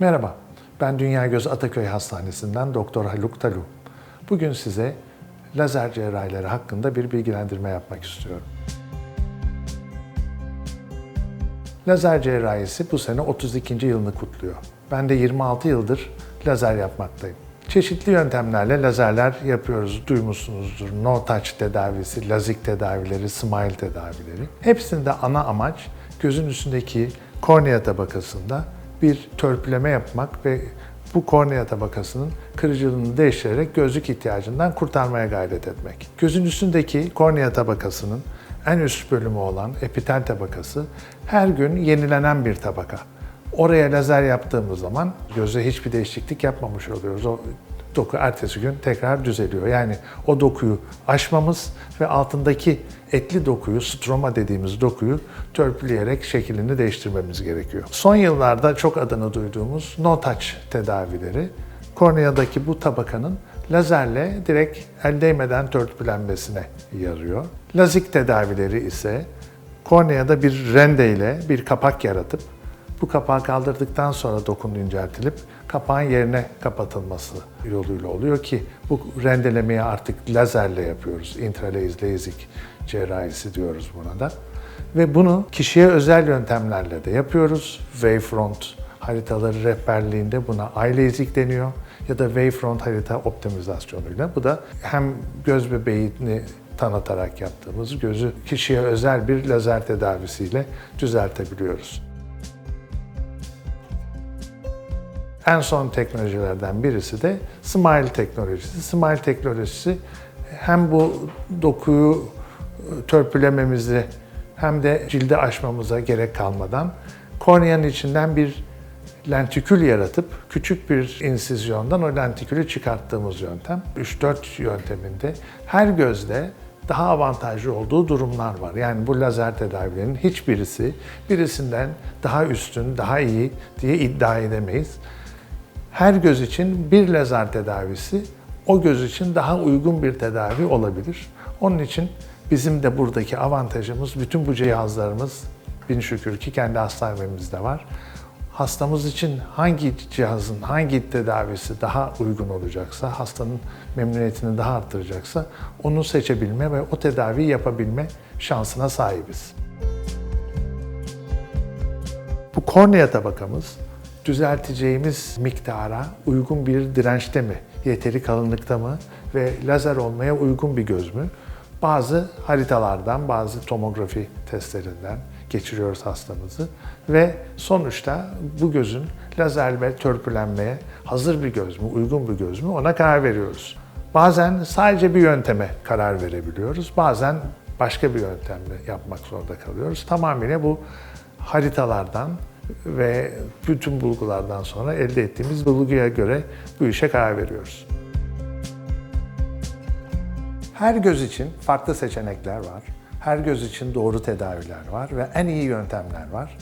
Merhaba, ben Dünya Göz Ataköy Hastanesi'nden Doktor Haluk Talu. Bugün size lazer cerrahileri hakkında bir bilgilendirme yapmak istiyorum. Lazer cerrahisi bu sene 32. yılını kutluyor. Ben de 26 yıldır lazer yapmaktayım. Çeşitli yöntemlerle lazerler yapıyoruz. Duymuşsunuzdur. No touch tedavisi, lazik tedavileri, smile tedavileri. Hepsinde ana amaç gözün üstündeki kornea tabakasında bir törpüleme yapmak ve bu kornea tabakasının kırıcılığını değiştirerek gözlük ihtiyacından kurtarmaya gayret etmek. Gözün üstündeki kornea tabakasının en üst bölümü olan epitel tabakası her gün yenilenen bir tabaka. Oraya lazer yaptığımız zaman göze hiçbir değişiklik yapmamış oluyoruz. O doku ertesi gün tekrar düzeliyor. Yani o dokuyu aşmamız ve altındaki etli dokuyu, stroma dediğimiz dokuyu törpüleyerek şeklini değiştirmemiz gerekiyor. Son yıllarda çok adını duyduğumuz no touch tedavileri korneadaki bu tabakanın lazerle direkt el değmeden törpülenmesine yarıyor. Lazik tedavileri ise korneada bir rendeyle bir kapak yaratıp bu kapağı kaldırdıktan sonra dokunun inceltilip kapağın yerine kapatılması yoluyla oluyor ki bu rendelemeyi artık lazerle yapıyoruz. Intralaser LASIK cerrahisi diyoruz buna da. Ve bunu kişiye özel yöntemlerle de yapıyoruz. Wavefront haritaları rehberliğinde buna iLASIK deniyor ya da Wavefront harita optimizasyonuyla. Bu da hem göz bebeğini tanıtarak yaptığımız gözü kişiye özel bir lazer tedavisiyle düzeltebiliyoruz. En son teknolojilerden birisi de Smile teknolojisi. Smile teknolojisi hem bu dokuyu törpülememizi hem de cilde aşmamıza gerek kalmadan korneanın içinden bir lentikül yaratıp küçük bir insizyondan o lentikülü çıkarttığımız yöntem. 3-4 yönteminde her gözde daha avantajlı olduğu durumlar var. Yani bu lazer tedavilerinin hiçbirisi birisinden daha üstün, daha iyi diye iddia edemeyiz. Her göz için bir lazer tedavisi o göz için daha uygun bir tedavi olabilir. Onun için bizim de buradaki avantajımız bütün bu cihazlarımız bin şükür ki kendi hastanemizde var. Hastamız için hangi cihazın, hangi tedavisi daha uygun olacaksa, hastanın memnuniyetini daha arttıracaksa onu seçebilme ve o tedaviyi yapabilme şansına sahibiz. Bu kornea tabakamız düzelteceğimiz miktara uygun bir dirençte mi, yeteri kalınlıkta mı ve lazer olmaya uygun bir göz mü? Bazı haritalardan, bazı tomografi testlerinden geçiriyoruz hastamızı ve sonuçta bu gözün lazer törpülenmeye hazır bir göz mü, uygun bir göz mü ona karar veriyoruz. Bazen sadece bir yönteme karar verebiliyoruz. Bazen başka bir yöntemle yapmak zorunda kalıyoruz. Tamamıyla bu haritalardan ve bütün bulgulardan sonra elde ettiğimiz bulguya göre bu işe karar veriyoruz. Her göz için farklı seçenekler var. Her göz için doğru tedaviler var ve en iyi yöntemler var.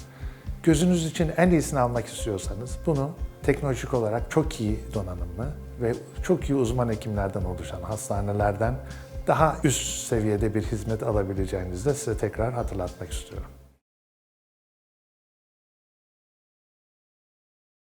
Gözünüz için en iyisini almak istiyorsanız bunu teknolojik olarak çok iyi donanımlı ve çok iyi uzman hekimlerden oluşan hastanelerden daha üst seviyede bir hizmet alabileceğinizi de size tekrar hatırlatmak istiyorum.